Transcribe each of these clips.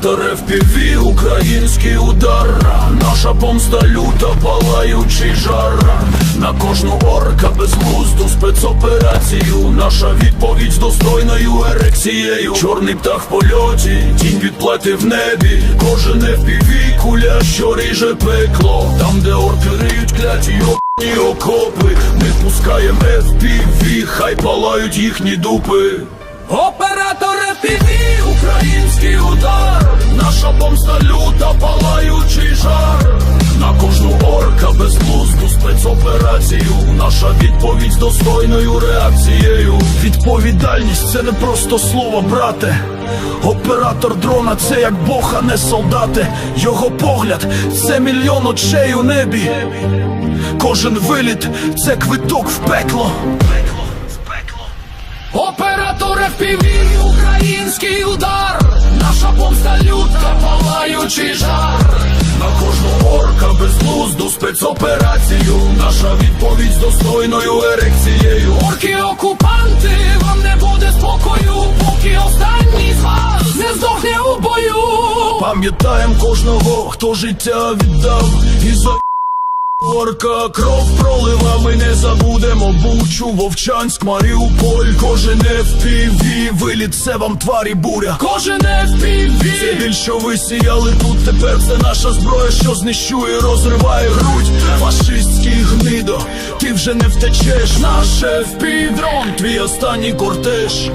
Оператор FPV, український удар. Наша помста люта, палаючий жар. На кожну орка безглузду спецоперацію. Наша відповідь з достойною ерекцією Чорний птах в польоті, тінь відплати в небі. Кожен FPV, куля, що ріже пекло. Там, де орки риють кляті йобні окопи. Ми пускаємо FPV, хай палають їхні дупи. Оператор Наша помста палаючий жар. На кожну орка безглузду спецоперацію. Наша відповідь з достойною реакцією. Відповідальність це не просто слово, брате. Оператор дрона це як Бог, а не солдати. Його погляд це мільйон очей у небі. Кожен виліт це квиток в пекло. Оператор FPV, український удар палаючий жар. На кожну орка безглузду спецоперацію. Наша відповідь з достойною ерекцією. Орки окупанти, вам не буде спокою, поки останній з вас не здохне у бою. Пам'ятаєм кожного, хто життя віддав. І за Орка кров пролила, ми не забудемо Бучу, Вовчанськ, Маріуполь. Кожен FPV, виліт це вам тварі буря. Кожен FPV Це біль, що ви сіяли тут. Тепер це наша зброя, що знищує, розриває грудь. Фашистський гнидо, ти вже не втечеш. Наш FPV-дрон, твій останній кортеж.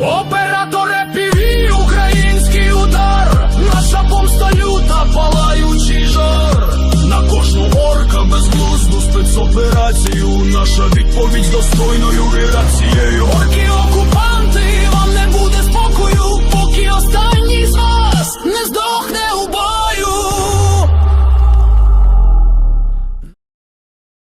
Оператор FPV, український удар. Наша помста люта, операцію. Наша відповідь достойною і